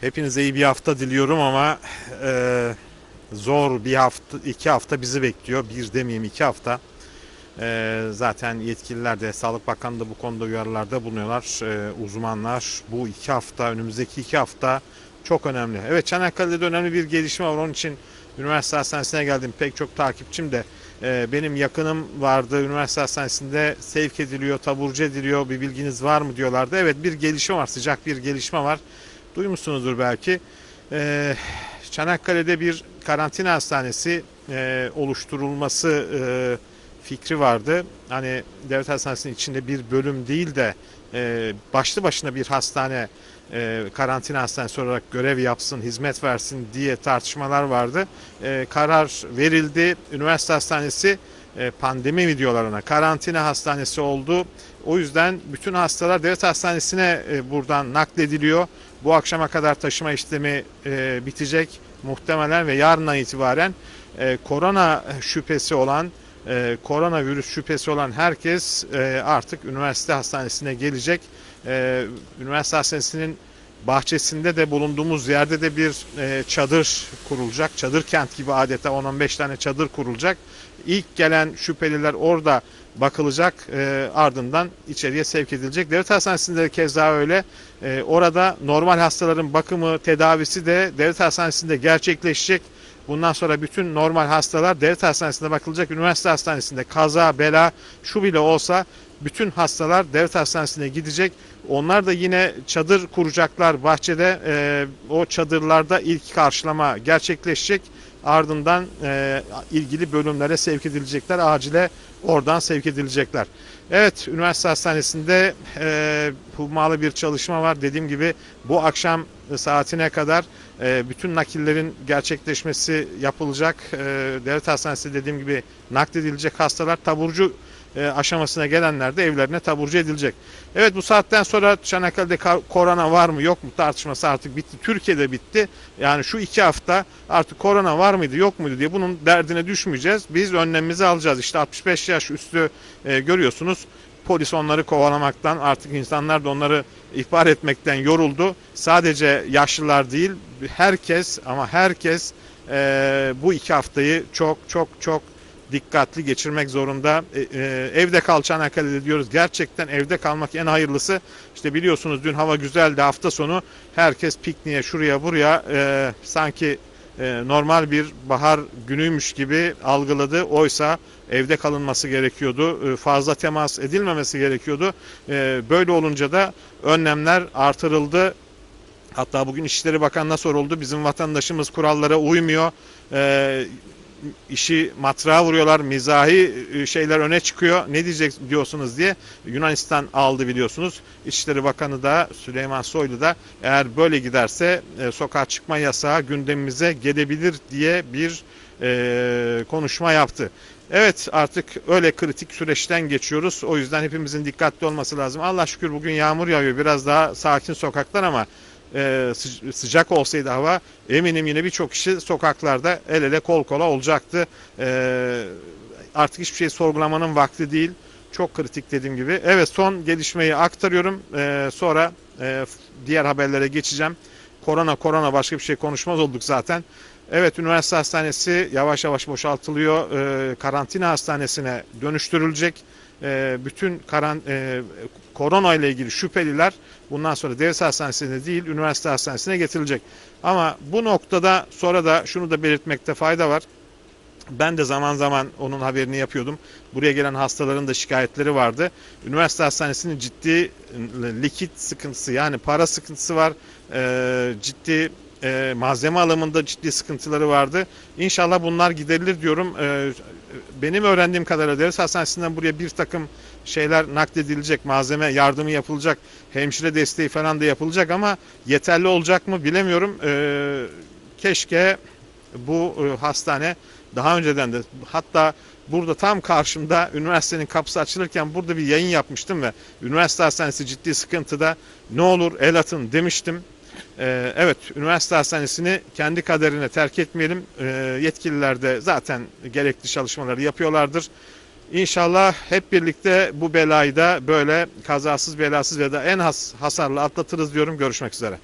Hepinize iyi bir hafta diliyorum ama e, zor bir hafta, iki hafta bizi bekliyor. Bir demeyeyim iki hafta. E, zaten yetkililer de, Sağlık Bakanı da bu konuda uyarılarda bulunuyorlar. E, uzmanlar bu iki hafta, önümüzdeki iki hafta çok önemli. Evet Çanakkale'de de önemli bir gelişme var. Onun için üniversite hastanesine geldim. Pek çok takipçim de e, benim yakınım vardı. Üniversite hastanesinde sevk ediliyor, taburcu ediliyor. Bir bilginiz var mı diyorlardı. Evet bir gelişme var, sıcak bir gelişme var. Duymuşsunuzdur belki. Ee, Çanakkale'de bir karantina hastanesi e, oluşturulması e, fikri vardı. Hani devlet hastanesinin içinde bir bölüm değil de e, başlı başına bir hastane karantina hastanesi olarak görev yapsın, hizmet versin diye tartışmalar vardı. Karar verildi. Üniversite hastanesi pandemi mi diyorlar ona karantina hastanesi oldu. O yüzden bütün hastalar devlet hastanesine e, buradan naklediliyor. Bu akşama kadar taşıma işlemi e, bitecek muhtemelen ve yarından itibaren e, korona şüphesi olan e, koronavirüs şüphesi olan herkes e, artık üniversite hastanesine gelecek. E, üniversite hastanesinin bahçesinde de bulunduğumuz yerde de bir e, çadır kurulacak. Çadır kent gibi adeta 10-15 tane çadır kurulacak. İlk gelen şüpheliler orada bakılacak e, ardından içeriye sevk edilecek. Devlet hastanesinde de keza öyle. E, orada normal hastaların bakımı, tedavisi de devlet hastanesinde gerçekleşecek. Bundan sonra bütün normal hastalar devlet hastanesinde bakılacak. Üniversite hastanesinde kaza, bela şu bile olsa bütün hastalar devlet hastanesine gidecek. Onlar da yine çadır kuracaklar bahçede. E, o çadırlarda ilk karşılama gerçekleşecek. Ardından e, ilgili bölümlere sevk edilecekler. Acile oradan sevk edilecekler. Evet, üniversite hastanesinde e, hummalı bir çalışma var. Dediğim gibi bu akşam saatine kadar e, bütün nakillerin gerçekleşmesi yapılacak. E, devlet hastanesi dediğim gibi nakledilecek hastalar taburcu e, aşamasına gelenler de evlerine taburcu edilecek. Evet bu saatten sonra Çanakkale'de ka- korona var mı yok mu tartışması artık bitti. Türkiye'de bitti. Yani şu iki hafta artık korona var mıydı yok muydu diye bunun derdine düşmeyeceğiz. Biz önlemimizi alacağız. İşte 65 yaş üstü e, görüyorsunuz. Polis onları kovalamaktan artık insanlar da onları ihbar etmekten yoruldu. Sadece yaşlılar değil herkes ama herkes e, bu iki haftayı çok çok çok dikkatli geçirmek zorunda. E, e, evde kal Çanakkale'de diyoruz. Gerçekten evde kalmak en hayırlısı. İşte biliyorsunuz dün hava güzeldi hafta sonu. Herkes pikniğe şuraya buraya e, sanki e, normal bir bahar günüymüş gibi algıladı. Oysa evde kalınması gerekiyordu. E, fazla temas edilmemesi gerekiyordu. E, böyle olunca da önlemler artırıldı. Hatta bugün İçişleri Bakanı'na soruldu. Bizim vatandaşımız kurallara uymuyor. E, işi matrağa vuruyorlar, mizahi e, şeyler öne çıkıyor. Ne diyecek diyorsunuz diye Yunanistan aldı biliyorsunuz. İçişleri Bakanı da Süleyman Soylu da eğer böyle giderse e, sokağa çıkma yasağı gündemimize gelebilir diye bir e, konuşma yaptı. Evet artık öyle kritik süreçten geçiyoruz. O yüzden hepimizin dikkatli olması lazım. Allah şükür bugün yağmur yağıyor. Biraz daha sakin sokaklar ama e, sı- sıcak olsaydı hava eminim yine birçok kişi sokaklarda el ele kol kola olacaktı. E, artık hiçbir şey sorgulamanın vakti değil. Çok kritik dediğim gibi. Evet son gelişmeyi aktarıyorum. E, sonra e, diğer haberlere geçeceğim. Korona korona başka bir şey konuşmaz olduk zaten. Evet üniversite hastanesi yavaş yavaş boşaltılıyor. Karantina hastanesine dönüştürülecek. E, bütün karan, e, korona ile ilgili şüpheliler bundan sonra devlet hastanesine değil üniversite hastanesine getirilecek. Ama bu noktada sonra da şunu da belirtmekte fayda var. Ben de zaman zaman onun haberini yapıyordum. Buraya gelen hastaların da şikayetleri vardı. Üniversite hastanesinin ciddi likit sıkıntısı yani para sıkıntısı var. Ee, ciddi e, malzeme alımında ciddi sıkıntıları vardı. İnşallah bunlar giderilir diyorum. Ee, benim öğrendiğim kadarıyla devlet hastanesinden buraya bir takım şeyler nakledilecek, malzeme yardımı yapılacak, hemşire desteği falan da yapılacak ama yeterli olacak mı bilemiyorum. Ee, keşke bu e, hastane daha önceden de hatta burada tam karşımda üniversitenin kapısı açılırken burada bir yayın yapmıştım ve üniversite hastanesi ciddi sıkıntıda ne olur el atın demiştim. Ee, evet üniversite hastanesini kendi kaderine terk etmeyelim. Ee, yetkililer de zaten gerekli çalışmaları yapıyorlardır. İnşallah hep birlikte bu belayı da böyle kazasız belasız ya da en has hasarlı atlatırız diyorum. Görüşmek üzere.